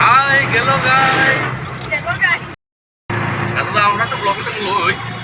I গেল গাই আমরা তো ব্লগে তো যেতে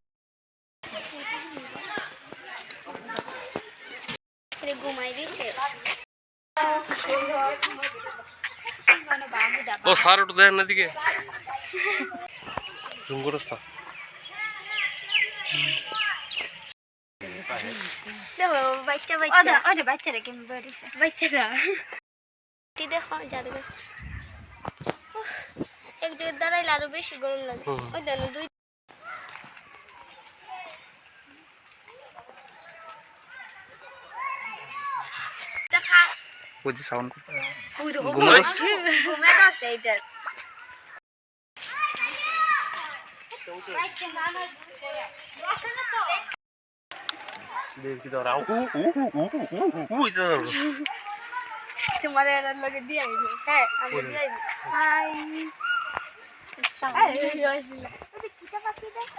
ও স্যার ওটা দেন না দিকে জুম করস তা দেখো বাচ্চা বাচ্চা। ওটা বাচ্চারা কেমন বেরিয়েছে বাচ্চারা দেখো জাদুঘর। এক জায়গায় দাঁড়াইলে আরও বেশি গরম লাগে। ওই দেখো দুই দেখা। Gumo no Sai. Gumo no Sai. Vai ter nada. Vai ter nada. Vai ter nada. Vai ter nada. Vai ter nada. Vai ter nada. ai, ter nada. Vai ter nada. Vai ter nada.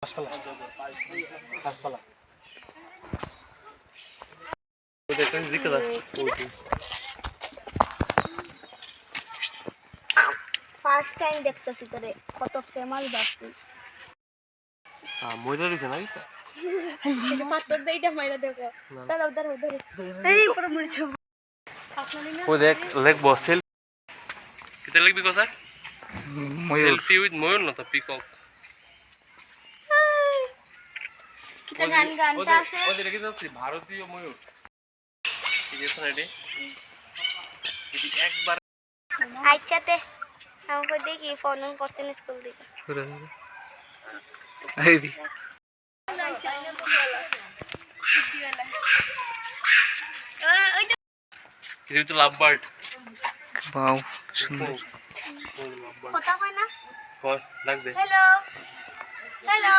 Vai ter nada. Vai ter দেখেন দাও ওই first time দেখতেছি তোরে কত famous বাপি। আ মইরা রইছে না এটা? এটা পাথর দেই এটা মাইরা দেখো দাঁড়াও দাঁড়াও দাঁড়াও। এই উপরে মরেছে ও দেখ লিখব সেল কিতে লিখবি কথা ময়ূর। সেলফি উইথ ময়ূর না তো পিকক কিটা গান গানটা আছে? ওদের কি যাচ্ছে ভারতীয় ময়ূর। ঠিক আছে না এটি যদি একবার আচ্ছাতে আমাকে দেখি ফোন করছেন স্কুল থেকে এই দি এটা তো লাভ বাউ সুন্দর কথা হয় না হয় লাগবে হ্যালো হ্যালো